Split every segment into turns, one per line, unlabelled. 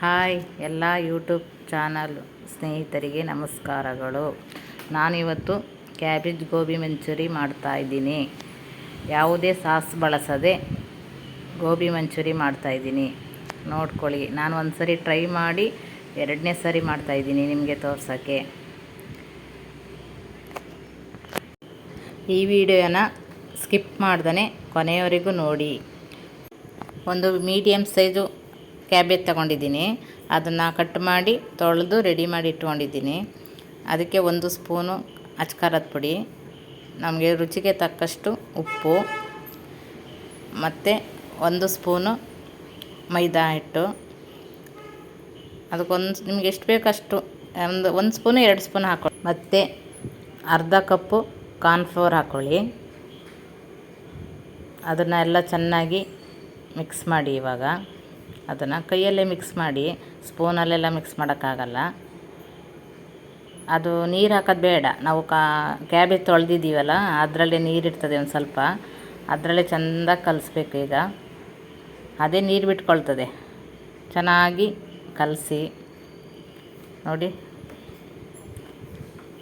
Hi ಎಲ್ಲ YouTube channel ಸ್ನೇಹಿತರಿಗೆ ನಮಸ್ಕಾರಗಳು. ನಾನಿವತ್ತು ಕ್ಯಾಬೇಜ್ ಗೋಬಿ ಮಂಚೂರಿ ಮಾಡ್ತಾಯಿದ್ದೀನಿ ಯಾವುದೇ ಸಾಸ್ ಬಳಸದೆ ಗೋಬಿ ಮಂಚೂರಿ ಮಾಡ್ತಾಯಿದ್ದೀನಿ ನೋಡ್ಕೊಳ್ಳಿ, ನಾನು ಒಂದು ಸರಿ ಟ್ರೈ ಮಾಡಿ, ಎರಡನೇ ಸರಿ ಮಾಡ್ತಾಯಿದ್ದೀನಿ ನಿಮಗೆ ತೋರ್ಸೋಕ್ಕೆ. ಈ ವಿಡಿಯೋನ ಸ್ಕಿಪ್ ಮಾಡ್ದೇ ಕೊನೆಯವರೆಗೂ ನೋಡಿ. ಒಂದು ಮೀಡಿಯಮ್ ಸೈಜು ಕ್ಯಾಬೇಜ್ ತಗೊಂಡಿದ್ದೀನಿ. ಅದನ್ನು ಕಟ್ ಮಾಡಿ ತೊಳೆದು ರೆಡಿ ಮಾಡಿ ಇಟ್ಕೊಂಡಿದ್ದೀನಿ. ಅದಕ್ಕೆ ಒಂದು ಸ್ಪೂನು ಅಚ್ಕಾರದ ಪುಡಿ, ನಮಗೆ ರುಚಿಗೆ ತಕ್ಕಷ್ಟು ಉಪ್ಪು, ಮತ್ತು ಒಂದು ಸ್ಪೂನು ಮೈದಾ ಹಿಟ್ಟು. ಅದಕ್ಕೊಂದು ನಿಮ್ಗೆ ಎಷ್ಟು ಬೇಕಷ್ಟು, ಒಂದು ಒಂದು ಸ್ಪೂನು ಎರಡು ಸ್ಪೂನ್ ಹಾಕೊಳ್ಳಿ. ಮತ್ತು ಅರ್ಧ ಕಪ್ಪು ಕಾರ್ನ್ಫ್ಲೋರ್ ಹಾಕ್ಕೊಳ್ಳಿ ಅದನ್ನು ಎಲ್ಲ ಚೆನ್ನಾಗಿ ಮಿಕ್ಸ್ ಮಾಡಿ ಇವಾಗ. ಅದನ್ನು ಕೈಯಲ್ಲೇ ಮಿಕ್ಸ್ ಮಾಡಿ ಸ್ಪೂನಲ್ಲೆಲ್ಲ ಮಿಕ್ಸ್ ಮಾಡೋಕ್ಕಾಗಲ್ಲ. ಅದು ನೀರು ಹಾಕೋದು ಬೇಡ. ನಾವು ಕಾ ಕ್ಯಾಬೇಜ್ ತೊಳೆದಿದ್ದೀವಲ್ಲ, ಅದರಲ್ಲೇ ನೀರಿರ್ತದೆ ಒಂದು ಸ್ವಲ್ಪ. ಅದರಲ್ಲೇ ಚೆಂದ ಕಲಿಸ್ಬೇಕು ಈಗ. ಅದೇ ನೀರು ಬಿಟ್ಕೊಳ್ತದೆ. ಚೆನ್ನಾಗಿ ಕಲಸಿ, ನೋಡಿ.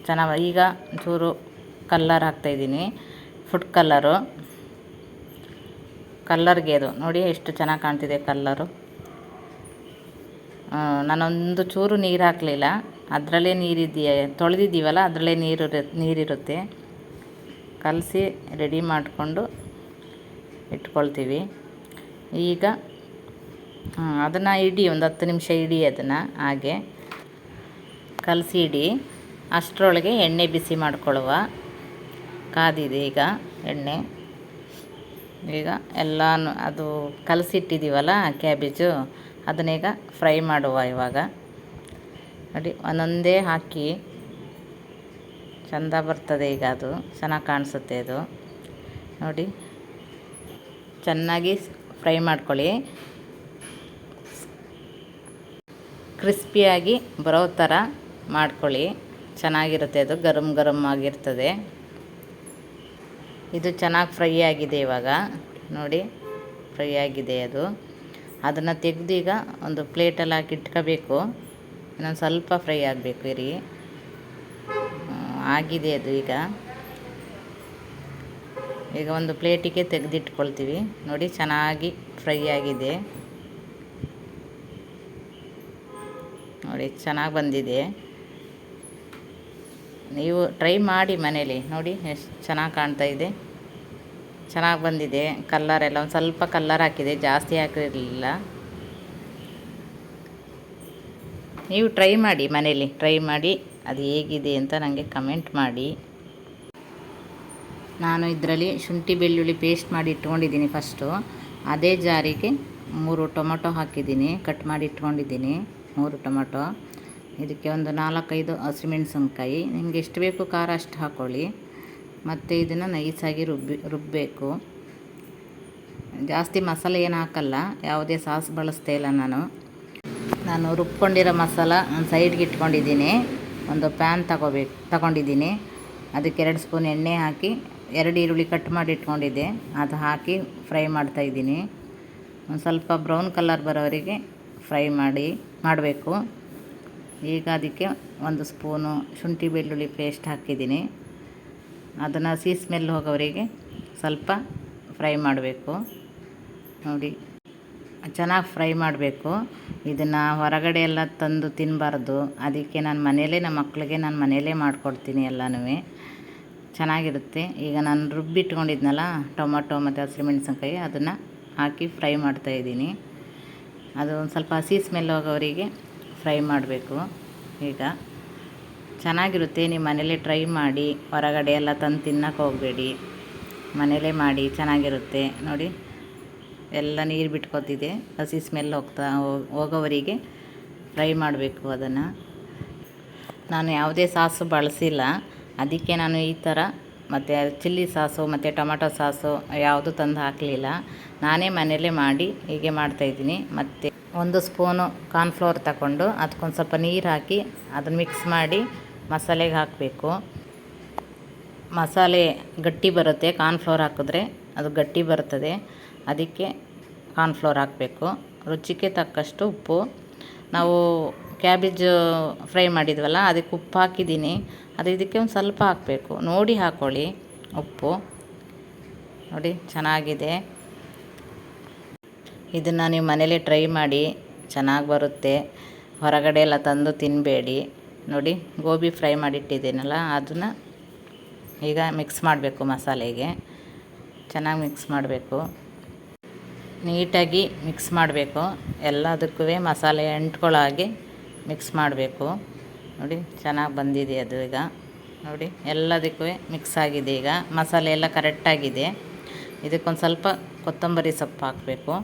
ಚೆನ್ನಾಗಿ, ಈಗ ಚೂರು ಕಲ್ಲರ್ ಹಾಕ್ತಾಯಿದ್ದೀನಿ ಫುಡ್ ಕಲ್ಲರು ಕಲ್ಲರ್ಗೆ ಅದು. ನೋಡಿ ಎಷ್ಟು ಚೆನ್ನಾಗಿ ಕಾಣ್ತಿದೆ ಕಲ್ಲರು ನಾನೊಂದು ಚೂರು ನೀರು ಹಾಕಲಿಲ್ಲ. ಅದರಲ್ಲೇ ನೀರಿದೆಯಾ ತೊಳೆದಿದ್ದೀವಲ್ಲ, ಅದರಲ್ಲೇ ನೀರು ನೀರಿರುತ್ತೆ. ಕಲಸಿ ರೆಡಿ ಮಾಡಿಕೊಂಡು ಇಟ್ಕೊಳ್ತೀವಿ. ಈಗ ಅದನ್ನು ಇಡಿ, ಒಂದು ಹತ್ತು ನಿಮಿಷ ಇಡಿ ಅದನ್ನು, ಹಾಗೆ. ಕಲಸಿ ಇಡಿ. ಅಷ್ಟರೊಳಗೆ ಎಣ್ಣೆ ಬಿಸಿ ಮಾಡ್ಕೊಳ್ಳುವ. ಕಾದಿದೆ ಈಗ ಎಣ್ಣೆ. ಈಗ ಎಲ್ಲಾನು, ಅದು ಕಲಸಿಟ್ಟಿದ್ದೀವಲ್ಲ ಕ್ಯಾಬೇಜು ಅದನ್ನೀಗ ಫ್ರೈ ಮಾಡುವ ಇವಾಗ. ನೋಡಿ, ಒಂದೊಂದೇ ಹಾಕಿ ಚಂದ ಬರ್ತದೆ ಈಗ ಅದು. ಚೆನ್ನಾಗಿ ಕಾಣಿಸುತ್ತೆ ಅದು. ನೋಡಿ, ಚೆನ್ನಾಗಿ ಫ್ರೈ ಮಾಡ್ಕೊಳ್ಳಿ. ಕ್ರಿಸ್ಪಿಯಾಗಿ ಬರೋ ಥರ ಮಾಡ್ಕೊಳ್ಳಿ. ಚೆನ್ನಾಗಿರುತ್ತೆ ಅದು. ಗರಮ್ ಗರಮ್ ಆಗಿರ್ತದೆ. ಇದು ಚೆನ್ನಾಗಿ ಫ್ರೈ ಆಗಿದೆ ಇವಾಗ. ನೋಡಿ, ಫ್ರೈ ಆಗಿದೆ ಅದು. ಅದನ್ನು ತೆಗೆದು ಈಗ ಒಂದು ಪ್ಲೇಟಲ್ಲಿ ಹಾಕಿ ಇಟ್ಕೋಬೇಕು. ಇನ್ನೊಂದು ಸ್ವಲ್ಪ ಫ್ರೈ ಆಗಬೇಕು, ಇರಿ. ಆಗಿದೆ ಅದು ಈಗ. ಈಗ ಒಂದು ಪ್ಲೇಟಿಗೆ ತೆಗೆದಿಟ್ಕೊಳ್ತೀವಿ. ನೋಡಿ, ಚೆನ್ನಾಗಿ ಫ್ರೈ ಆಗಿದೆ. ನೋಡಿ, ಚೆನ್ನಾಗಿ ಬಂದಿದೆ. ನೀವು ಟ್ರೈ ಮಾಡಿ ಮನೇಲಿ. ನೋಡಿ, ಎಷ್ಟು ಚೆನ್ನಾಗಿ ಕಾಣ್ತಾ ಇದೆ. ಚೆನ್ನಾಗಿ ಬಂದಿದೆ. ಕಲ್ಲರೆಲ್ಲ ಒಂದು ಸ್ವಲ್ಪ ಕಲ್ಲರ್ ಹಾಕಿದೆ, ಜಾಸ್ತಿ ಹಾಕಿರಲಿಲ್ಲ. ನೀವು ಟ್ರೈ ಮಾಡಿ ಮನೇಲಿ ಟ್ರೈ ಮಾಡಿ. ಅದು ಹೇಗಿದೆ ಅಂತ ನನಗೆ ಕಮೆಂಟ್ ಮಾಡಿ. ನಾನು ಇದರಲ್ಲಿ ಶುಂಠಿ ಬೆಳ್ಳುಳ್ಳಿ ಪೇಸ್ಟ್ ಮಾಡಿ ಇಟ್ಕೊಂಡಿದ್ದೀನಿ ಫಸ್ಟು ಅದೇ ಜಾರಿಗೆ ಮೂರು ಟೊಮೊಟೊ ಹಾಕಿದ್ದೀನಿ ಕಟ್ ಮಾಡಿ ಇಟ್ಕೊಂಡಿದ್ದೀನಿ, ಮೂರು ಟೊಮೊಟೊ. ಇದಕ್ಕೆ ಒಂದು ನಾಲ್ಕೈದು ಹಸಿಮೆಣ್ಸಿನ್ಕಾಯಿ. ನಿಮ್ಗೆ ಎಷ್ಟು ಬೇಕು ಖಾರ ಅಷ್ಟು ಹಾಕ್ಕೊಳ್ಳಿ ಮತ್ತು ಇದನ್ನು ನೈಸಾಗಿ ರುಬ್ಬಿ ರುಬ್ಬಬೇಕು ಜಾಸ್ತಿ ಮಸಾಲೆ ಏನು ಹಾಕಲ್ಲ, ಯಾವುದೇ ಸಾಸ್ ಬಳಸ್ತಾ ಇಲ್ಲ ನಾನು. ನಾನು ರುಬ್ಕೊಂಡಿರೋ ಮಸಾಲ ಒಂದು ಸೈಡ್ಗೆ ಇಟ್ಕೊಂಡಿದ್ದೀನಿ. ಒಂದು ಪ್ಯಾನ್ ತಗೋಬೇಕು, ತಗೊಂಡಿದ್ದೀನಿ. ಅದಕ್ಕೆ ಎರಡು ಸ್ಪೂನ್ ಎಣ್ಣೆ ಹಾಕಿ, ಎರಡು ಈರುಳ್ಳಿ ಕಟ್ ಮಾಡಿ ಇಟ್ಕೊಂಡಿದ್ದೆ. ಅದು ಹಾಕಿ ಫ್ರೈ ಮಾಡ್ತಾಯಿದ್ದೀನಿ ಒಂದು ಸ್ವಲ್ಪ ಬ್ರೌನ್ ಕಲರ್ ಬರೋವರೆಗೆ ಫ್ರೈ ಮಾಡಿ, ಮಾಡಬೇಕು. ಈಗ ಅದಕ್ಕೆ ಒಂದು ಸ್ಪೂನು ಶುಂಠಿ ಬೆಳ್ಳುಳ್ಳಿ ಪೇಸ್ಟ್ ಹಾಕಿದ್ದೀನಿ. ಅದನ್ನು ಸಿ ಸ್ಮೆಲ್ ಹೋಗೋವರೆಗೆ ಸ್ವಲ್ಪ ಫ್ರೈ ಮಾಡಬೇಕು. ನೋಡಿ, ಚೆನ್ನಾಗಿ ಫ್ರೈ ಮಾಡಬೇಕು. ಇದನ್ನು ಹೊರಗಡೆ ಎಲ್ಲ ತಂದು ತಿನ್ನಬಾರ್ದು ಅದಕ್ಕೆ ನಾನು ಮನೆಯಲ್ಲೇ ನಮ್ಮ ಮಕ್ಕಳಿಗೆ ನಾನು ಮನೆಯಲ್ಲೇ ಮಾಡಿಕೊಡ್ತೀನಿ ಎಲ್ಲನೂ. ಚೆನ್ನಾಗಿರುತ್ತೆ. ಈಗ ನಾನು ರುಬ್ಬಿಟ್ಕೊಂಡಿದ್ನಲ್ಲ ಟೊಮೊಟೊ ಮತ್ತು ಹಸಿಮೆಣಸಿನ್ಕಾಯಿ, ಅದನ್ನು ಹಾಕಿ ಫ್ರೈ ಮಾಡ್ತಾಯಿದ್ದೀನಿ ಅದು ಒಂದು ಸ್ವಲ್ಪ ಹಸಿ ಸ್ಮೆಲ್ ಹೋಗೋವರಿಗೆ ಫ್ರೈ ಮಾಡಬೇಕು. ಈಗ ಚೆನ್ನಾಗಿರುತ್ತೆ, ನೀವು ಮನೇಲೇ ಟ್ರೈ ಮಾಡಿ, ಹೊರಗಡೆ ಎಲ್ಲ ತಂದು ತಿನ್ನಕ್ಕೆ ಹೋಗಬೇಡಿ. ಮನೇಲೇ ಮಾಡಿ, ಚೆನ್ನಾಗಿರುತ್ತೆ. ನೋಡಿ, ಎಲ್ಲ ನೀರು ಬಿಟ್ಕೊತಿದೆ. ಹಸಿ ಸ್ಮೆಲ್ ಹೋಗ್ತಾ ಹೋಗೋವರಿಗೆ ಫ್ರೈ ಮಾಡಬೇಕು ಅದನ್ನು. ನಾನು ಯಾವುದೇ ಸಾಸು ಬಳಸಿಲ್ಲ. ಅದಕ್ಕೆ ನಾನು ಈ ಥರ ಮತ್ತು ಚಿಲ್ಲಿ ಸಾಸು, ಮತ್ತು ಟೊಮೆಟೊ ಸಾಸು ಯಾವುದು ತಂದು ಹಾಕಲಿಲ್ಲ. ನಾನೇ ಮನೆಯಲ್ಲೇ ಮಾಡಿ, ಹೀಗೆ ಮಾಡ್ತಾಯಿದ್ದೀನಿ ಮತ್ತು ಒಂದು ಸ್ಪೂನು ಕಾರ್ನ್ಫ್ಲೋರ್ ತಗೊಂಡು ಅದಕ್ಕೊಂದು ಸ್ವಲ್ಪ ನೀರು ಹಾಕಿ, ಅದನ್ನು ಮಿಕ್ಸ್ ಮಾಡಿ ಮಸಾಲೆಗೆ ಹಾಕಬೇಕು. ಮಸಾಲೆ ಗಟ್ಟಿ ಬರುತ್ತೆ ಕಾರ್ನ್ಫ್ಲೋರ್ ಹಾಕಿದ್ರೆ ಅದು ಗಟ್ಟಿ ಬರ್ತದೆ. ಅದಕ್ಕೆ ಕಾರ್ನ್ಫ್ಲೋರ್ ಹಾಕಬೇಕು. ರುಚಿಗೆ ತಕ್ಕಷ್ಟು ಉಪ್ಪು. ನಾವು ಕ್ಯಾಬೇಜ್ ಫ್ರೈ ಮಾಡಿದ್ವಲ್ಲ, ಅದಕ್ಕೆ ಉಪ್ಪು ಹಾಕಿದ್ದೀನಿ. ಅದು ಇದಕ್ಕೆ ಒಂದು ಸ್ವಲ್ಪ ಹಾಕಬೇಕು. ನೋಡಿ ಹಾಕ್ಕೊಳ್ಳಿ ಉಪ್ಪು. ನೋಡಿ, ಚೆನ್ನಾಗಿದೆ. ಇದನ್ನು ನೀವು ಮನೇಲಿ ಟ್ರೈ ಮಾಡಿ, ಚೆನ್ನಾಗಿ ಬರುತ್ತೆ. ಹೊರಗಡೆ ಎಲ್ಲ ತಂದು ತಿನ್ನಬೇಡಿ ನೋಡಿ, ಗೋಬಿ ಫ್ರೈ ಮಾಡಿಟ್ಟಿದ್ದೀನಲ್ಲ, ಅದನ್ನು ಈಗ ಮಿಕ್ಸ್ ಮಾಡಬೇಕು ಮಸಾಲೆಗೆ. ಚೆನ್ನಾಗಿ ಮಿಕ್ಸ್ ಮಾಡಬೇಕು. ನೀಟಾಗಿ ಮಿಕ್ಸ್ ಮಾಡಬೇಕು. ಎಲ್ಲದಕ್ಕೂ ಮಸಾಲೆ ಅಂಟ್ಕೊಳ್ಳೋ ಮಿಕ್ಸ್ ಮಾಡಬೇಕು. ನೋಡಿ, ಚೆನ್ನಾಗಿ ಬಂದಿದೆ ಅದು ಈಗ. ನೋಡಿ, ಎಲ್ಲದಕ್ಕೂ ಮಿಕ್ಸ್ ಆಗಿದೆ ಈಗ. ಮಸಾಲೆ ಎಲ್ಲ ಕರೆಕ್ಟಾಗಿದೆ ಇದಕ್ಕೊಂದು ಸ್ವಲ್ಪ ಕೊತ್ತಂಬರಿ ಸೊಪ್ಪು ಹಾಕಬೇಕು.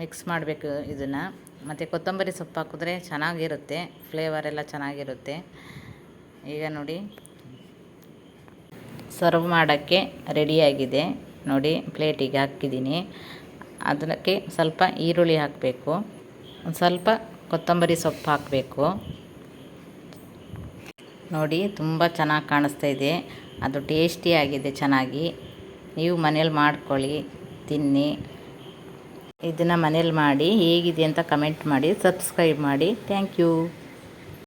ಮಿಕ್ಸ್ ಮಾಡಬೇಕು ಇದನ್ನು. ಮತ್ತು ಕೊತ್ತಂಬರಿ ಸೊಪ್ಪು ಹಾಕಿದ್ರೆ ಚೆನ್ನಾಗಿರುತ್ತೆ ಫ್ಲೇವರ್ ಎಲ್ಲ ಚೆನ್ನಾಗಿರುತ್ತೆ. ಈಗ ನೋಡಿ ಸರ್ವ್ ಮಾಡೋಕ್ಕೆ ರೆಡಿಯಾಗಿದೆ ನೋಡಿ ಪ್ಲೇಟಿಗೆ ಹಾಕಿದ್ದೀನಿ. ಅದಕ್ಕೆ ಸ್ವಲ್ಪ ಈರುಳ್ಳಿ ಹಾಕಬೇಕು. ಒಂದು ಸ್ವಲ್ಪ ಕೊತ್ತಂಬರಿ ಸೊಪ್ಪು ಹಾಕಬೇಕು. ನೋಡಿ, ತುಂಬ ಚೆನ್ನಾಗಿ ಕಾಣಿಸ್ತಾ ಇದೆ. ಅದು ಟೇಸ್ಟಿಯಾಗಿದೆ ಚೆನ್ನಾಗಿ. ನೀವು ಮನೇಲಿ ಮಾಡ್ಕೊಳ್ಳಿ, ತಿನ್ನಿ. ಇದನ್ನು ಮನೇಲಿ ಮಾಡಿ ಹೇಗಿದೆ ಅಂತ ಕಮೆಂಟ್ ಮಾಡಿ ಸಬ್ಸ್ಕ್ರೈಬ್ ಮಾಡಿ. Thank you